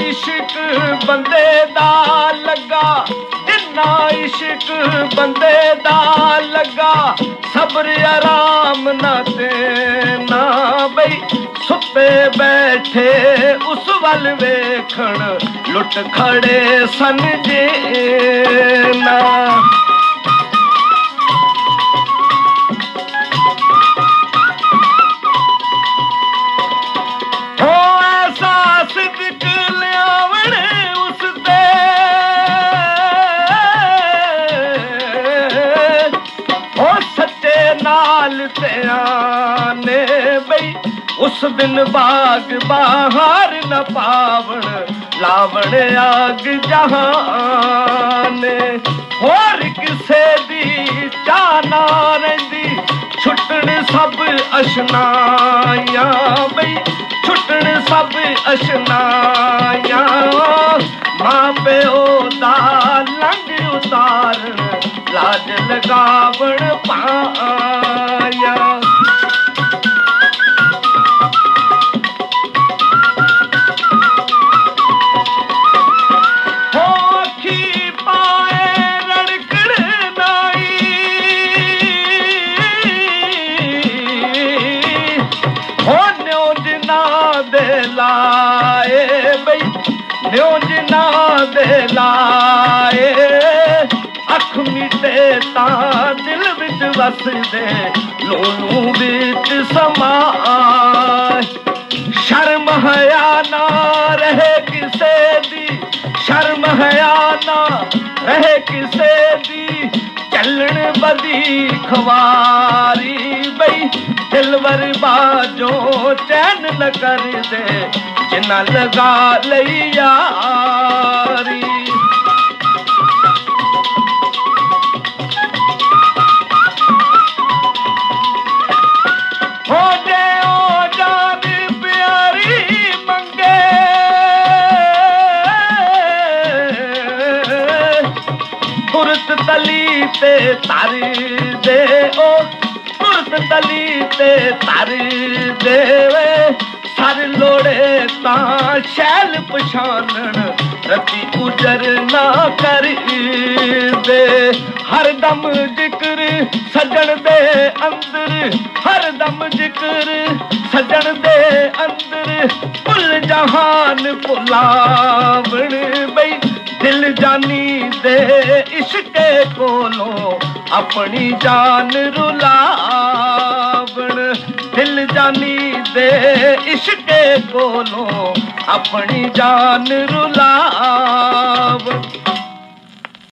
ਇਸ਼ਕ ਬੰਦੇ ਦਾ ਲੱਗਾ, ਇੰਨਾ ਇਸ਼ਕ ਬੰਦੇ ਦਾ ਲੱਗਾ। ਸਬਰ ਆਰਾਮ ਨਾ ਦੇਣਾ ਬਈ, ਸੁੱਤੇ ਬੈਠੇ ਉਸ ਵੱਲ ਵੇਖਣ, ਲੁੱਟ ਖੜੇ ਸਨ ਜੇ ਨਾ। ਨਾਲ ਤੇ ਬਈ, ਉਸ ਦਿਨ ਬਾਗ ਬਾਹਰ ਨ ਪਾਵਣ, ਲਾਵਣ ਆਗ ਜਹਾਨੇ ਹੋਰ ਕਿਸੇ ਦੀ ਚਾਹ ਨਾ ਰਹਿੰਦੀ, ਛੁੱਟਣ ਸਭ ਅਸ਼ਨਾਇਆ ਬਈ, ਛੁੱਟਣ ਸਭ ਅਸ਼ਨਾਇਆ ਮਾਂ ਪਿਓ ਦਾ ਲੰਗ ਉਤਾਰਨ, ਲਾਜ ਲਗਾਵਣ ਪਾਇਆ ਦੇ ਲਾਏ ਬਈ, ਨਿਉ ਜਿਨਾ ਦੇ ਲਾਏ। ਅੱਖ ਮਿਟੇ ਤਾਂ ਦਿਲ ਵਿੱਚ ਵਸਦੇ ਲੋਨੂ ਵਿੱਚ ਸਮਾਏ ਸ਼ਰਮ ਹਿਆ ਨਾ ਰਹੇ ਕਿਸੇ ਦੀ, ਸ਼ਰਮ ਹਿਆ ਨਾ ਰਹੇ ਕਿਸੇ ਦੀ। ਚੱਲਣ ਬਦੀ ਖਵਾਰੀ ਬਈ ਦਿਲਵਰ ਬਾਜੋ ਚੈਨ ਨ ਕਰਦੇ, ਜਿਨ੍ਹਾਂ ਲਗਾ ਲਈ ਯਾਰੀ ਹੋ ਪਿਆਰੀ ਮੰਗੇ। ਪੁਰਤ ਤਲੀ ਤੇ ਤਰ ਦੇ ਉਹ ਤਲੀ ਤੇ ਤਰ ਦੇਵੇ। ਸਰ ਲੋੜੇ ਤਾਂ ਸ਼ੈਲ ਪਛਾਨਣ, ਰਤੀ ਗੁਜਰ ਨਾ ਕਰੀ ਦੇ। ਹਰ ਦਮ ਜ਼ਿਕਰ ਸੱਜਣ ਦੇ ਅੰਦਰ, ਹਰ ਦਮ ਜ਼ਿਕਰ ਸੱਜਣ ਦੇ ਅੰਦਰ। ਭੁੱਲ ਜਹਾਨ ਭੁਲਾਵਣ ਬਈ, ਦਿਲ ਜਾਨੀ ਦੇ ਇਸ਼ਕੇ ਕੋਲੋਂ ਆਪਣੀ ਜਾਨ ਰੁਲਾ ਜਾਨੀ ਦੇ ਇਸ਼ਕੇ ਕੋਲੋਂ ਆਪਣੀ ਜਾਨ ਰੁਲਾਵਣ